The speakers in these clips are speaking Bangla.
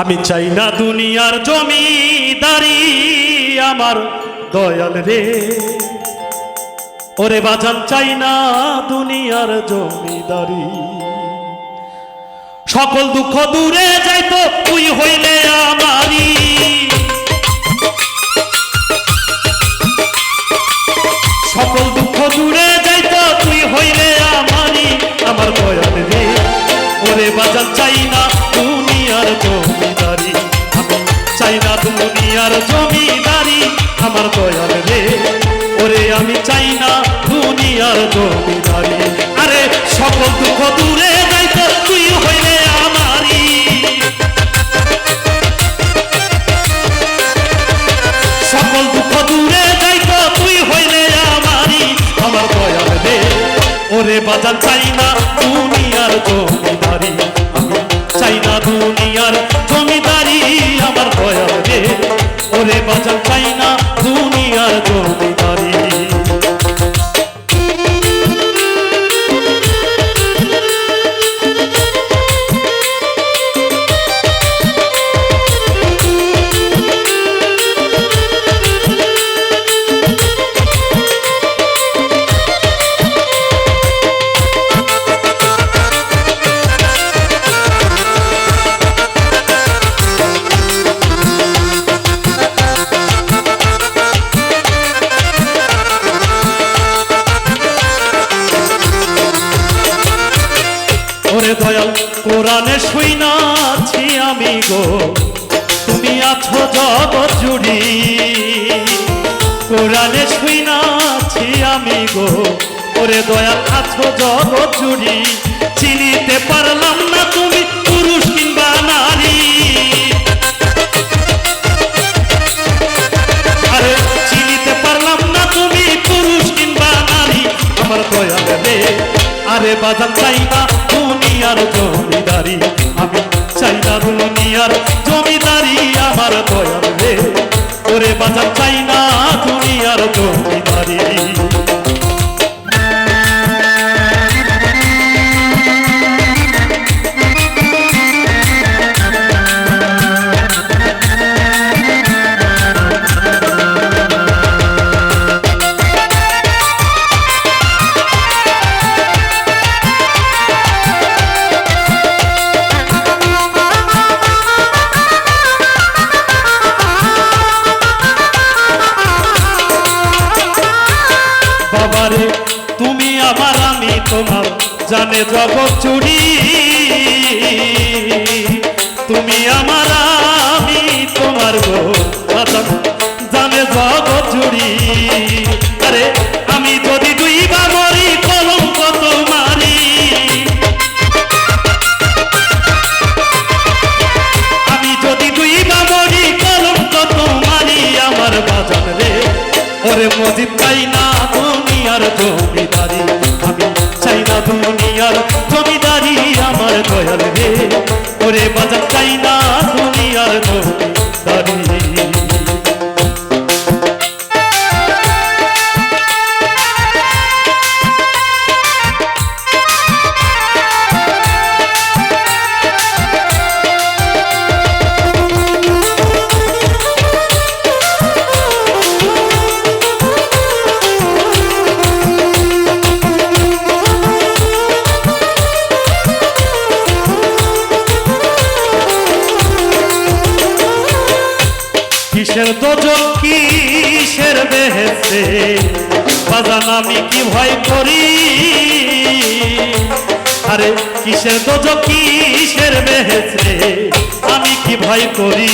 আমি চাই না দুনিয়ার জমিদারি আমার দয়াল রে। ওরে বাজান, চাই না দুনিয়ার জমিদারি। সকল দুঃখ দূরে যাইতো, তুই হইলে আমারি দুনিয়ার জমিদারি আমার দয়াল রে। ওরে আমি চাই না জমিদারি আরে, সকল দুঃখ দূরে যাইতো তুই সকল দুঃখ দূরে আমারি আমার ওরে বাজান চাই না দুনিয়ার জমিদারি আমি চাই না দুনিয়ার ওরে বাজান চাই ওরে দয়াল, কোরআনে শুইনাছি আমি গো। তুমি আছো জগৎ জুড়ি। কোরআনে শুইনাছি আমি গো। ওরে দয়াল, আছো জগৎ জুড়ি। চিনিতে পারলাম না তুমি, পুরুষ কিংবা নারী। আরে বাজান চাই না দুনিয়ার জমিদারি আমি চাই না দুনিয়ার জমিদারি আমার দয়াল রে। ওরে বাজান চাই না দুনিয়ার জমিদারি জানে জগৎ চুরি। তুমি আমার, আমি তোমার গো জানে জগৎ চুরি। আরে, আমি যদি দুই বা মরি কলঙ্ক তোমারি আমি যদি দুই বা মরি কলঙ্ক তোমারি আমার বাজান রে, ওরে মজিদ চাই না দুনিয়ার জমিদারি। আমি দুনিয়ার জমিদারি আমার দয়াল রে ওরে বাজার চাই না দুনিয়ার জমিদারি কিসের দোজক, কিসের বেহেছে বাজান, আমি কি ভয় করি? আরে, কিসের দোজক, কিসের বেহেছে আমি কি ভয় করি?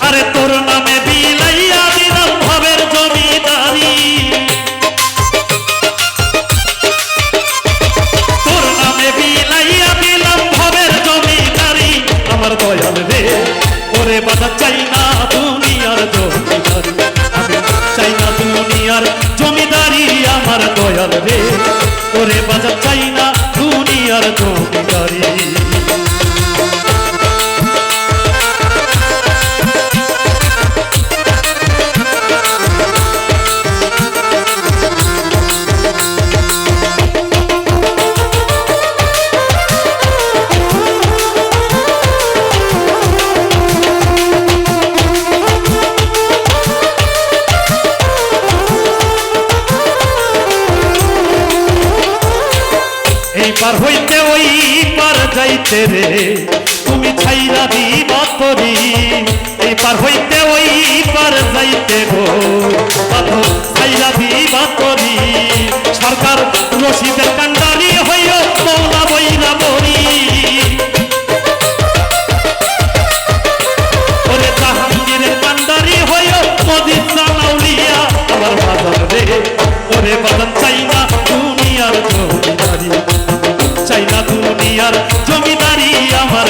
আরে, তোর নামে বিলাইয়া আমার দয়াল রে। ওরে বাধা চাই না দুনিয়ার জমিদারি। পার হইতে ওই পার যাইতে রে। তুমি ছাইরা দিবা তরি। হইতে ওই পার যাইতে গো। পাথর ছাইরা সরকার রশিদের কান্ডারি